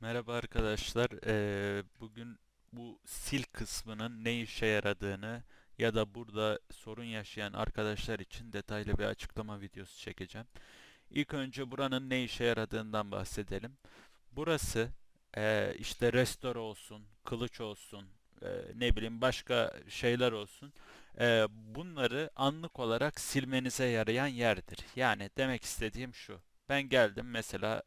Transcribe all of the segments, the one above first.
Merhaba arkadaşlar. Ee, bugün bu sil kısmının ne işe yaradığını ya da burada sorun yaşayan arkadaşlar için detaylı bir açıklama videosu çekeceğim. İlk önce buranın ne işe yaradığından bahsedelim. Burası ee, işte restore olsun, kılıç olsun, ee, ne bileyim başka şeyler olsun. Ee, bunları anlık olarak silmenize yarayan yerdir. Yani demek istediğim şu. Ben geldim mesela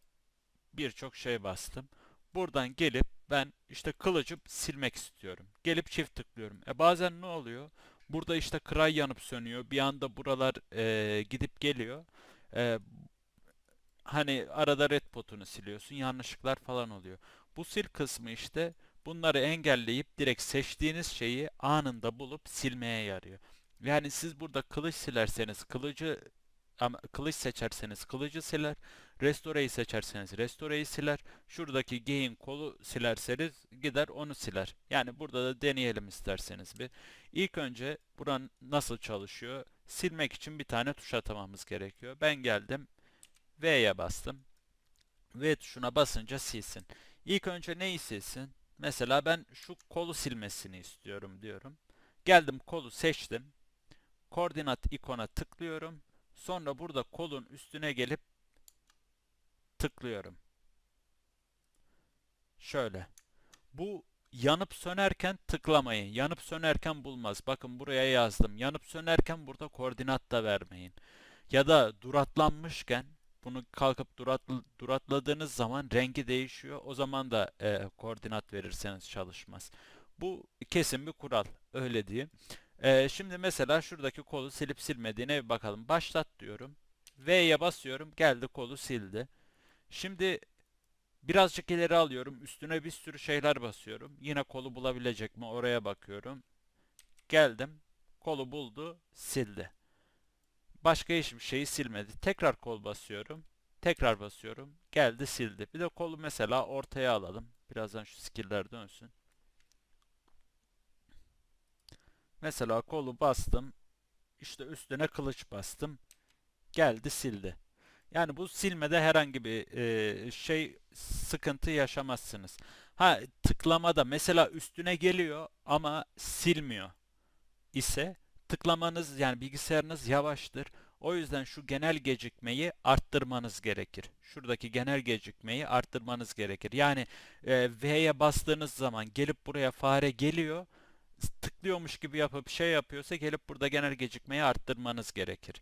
birçok şey bastım. Buradan gelip ben işte kılıcı silmek istiyorum. Gelip çift tıklıyorum. E bazen ne oluyor? Burada işte kray yanıp sönüyor. Bir anda buralar e, gidip geliyor. E, hani arada red potunu siliyorsun. Yanlışlıklar falan oluyor. Bu sil kısmı işte bunları engelleyip direkt seçtiğiniz şeyi anında bulup silmeye yarıyor. Yani siz burada kılıç silerseniz kılıcı ama kılıç seçerseniz kılıcı siler. Restore'yi seçerseniz restore'yi siler. Şuradaki gain kolu silerseniz gider onu siler. Yani burada da deneyelim isterseniz bir. İlk önce buran nasıl çalışıyor? Silmek için bir tane tuş atamamız gerekiyor. Ben geldim V'ye bastım. V tuşuna basınca silsin. İlk önce neyi silsin? Mesela ben şu kolu silmesini istiyorum diyorum. Geldim kolu seçtim. Koordinat ikona tıklıyorum. Sonra burada kolun üstüne gelip tıklıyorum. Şöyle. Bu yanıp sönerken tıklamayın. Yanıp sönerken bulmaz. Bakın buraya yazdım. Yanıp sönerken burada koordinat da vermeyin. Ya da duratlanmışken bunu kalkıp durat, duratladığınız zaman rengi değişiyor. O zaman da e, koordinat verirseniz çalışmaz. Bu kesin bir kural. Öyle diyeyim. E, şimdi mesela şuradaki kolu silip silmediğine bir bakalım. Başlat diyorum. V'ye basıyorum. Geldi kolu sildi. Şimdi birazcık ileri alıyorum. Üstüne bir sürü şeyler basıyorum. Yine kolu bulabilecek mi oraya bakıyorum. Geldim. Kolu buldu. Sildi. Başka hiçbir şeyi silmedi. Tekrar kol basıyorum. Tekrar basıyorum. Geldi sildi. Bir de kolu mesela ortaya alalım. Birazdan şu skill'ler dönsün. Mesela kolu bastım. İşte üstüne kılıç bastım. Geldi sildi. Yani bu silmede herhangi bir e, şey sıkıntı yaşamazsınız. Ha tıklamada mesela üstüne geliyor ama silmiyor ise tıklamanız yani bilgisayarınız yavaştır. O yüzden şu genel gecikmeyi arttırmanız gerekir. Şuradaki genel gecikmeyi arttırmanız gerekir. Yani e, V'ye bastığınız zaman gelip buraya fare geliyor. Tıklıyormuş gibi yapıp şey yapıyorsa gelip burada genel gecikmeyi arttırmanız gerekir.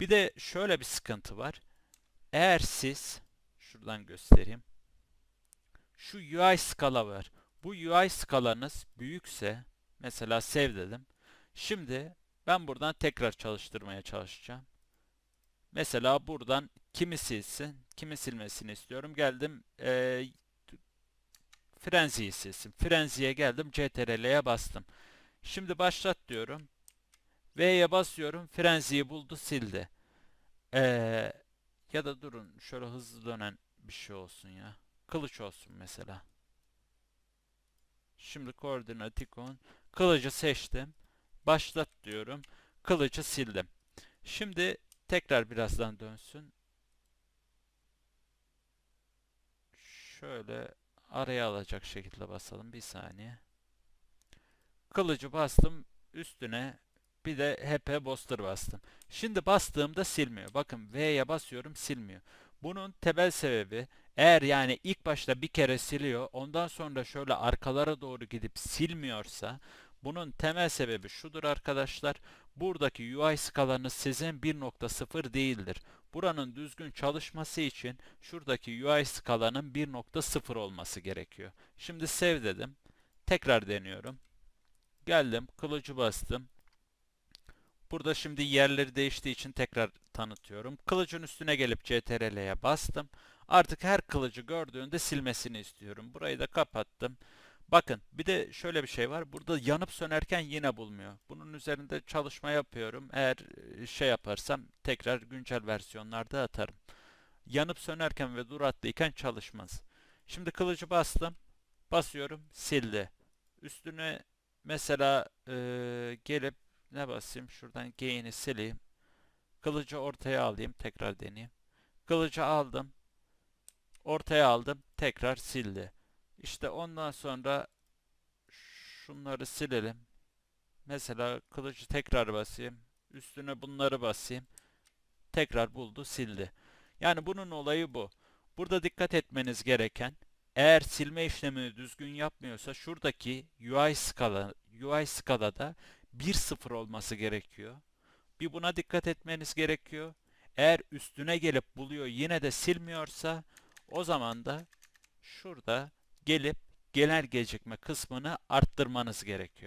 Bir de şöyle bir sıkıntı var. Eğer siz şuradan göstereyim. Şu UI skala var. Bu UI skalanız büyükse mesela sev dedim. Şimdi ben buradan tekrar çalıştırmaya çalışacağım. Mesela buradan kimi silsin, kimi silmesini istiyorum. Geldim e, Frenzy'yi silsin. Frenzy'ye geldim CTRL'ye bastım. Şimdi başlat diyorum. V'ye basıyorum. Frenzy'yi buldu sildi. Ee, ya da durun şöyle hızlı dönen bir şey olsun ya. Kılıç olsun mesela. Şimdi koordinat ikon. Kılıcı seçtim. Başlat diyorum. Kılıcı sildim. Şimdi tekrar birazdan dönsün. Şöyle araya alacak şekilde basalım. Bir saniye. Kılıcı bastım. Üstüne bir de HP Booster bastım. Şimdi bastığımda silmiyor. Bakın V'ye basıyorum silmiyor. Bunun temel sebebi eğer yani ilk başta bir kere siliyor ondan sonra şöyle arkalara doğru gidip silmiyorsa bunun temel sebebi şudur arkadaşlar. Buradaki UI skalanız sizin 1.0 değildir. Buranın düzgün çalışması için şuradaki UI skalanın 1.0 olması gerekiyor. Şimdi save dedim. Tekrar deniyorum. Geldim, kılıcı bastım. Burada şimdi yerleri değiştiği için tekrar tanıtıyorum. Kılıcın üstüne gelip CTRL'ye bastım. Artık her kılıcı gördüğünde silmesini istiyorum. Burayı da kapattım. Bakın bir de şöyle bir şey var. Burada yanıp sönerken yine bulmuyor. Bunun üzerinde çalışma yapıyorum. Eğer e, şey yaparsam tekrar güncel versiyonlarda atarım. Yanıp sönerken ve dur attıyken çalışmaz. Şimdi kılıcı bastım. Basıyorum sildi. Üstüne mesela e, gelip ne basayım? Şuradan gain'i sileyim. Kılıcı ortaya alayım. Tekrar deneyeyim. Kılıcı aldım. Ortaya aldım. Tekrar sildi. İşte ondan sonra şunları silelim. Mesela kılıcı tekrar basayım. Üstüne bunları basayım. Tekrar buldu, sildi. Yani bunun olayı bu. Burada dikkat etmeniz gereken eğer silme işlemini düzgün yapmıyorsa şuradaki UI skala UI skalada 1.0 olması gerekiyor. Bir buna dikkat etmeniz gerekiyor. Eğer üstüne gelip buluyor yine de silmiyorsa o zaman da şurada gelip genel gecikme kısmını arttırmanız gerekiyor.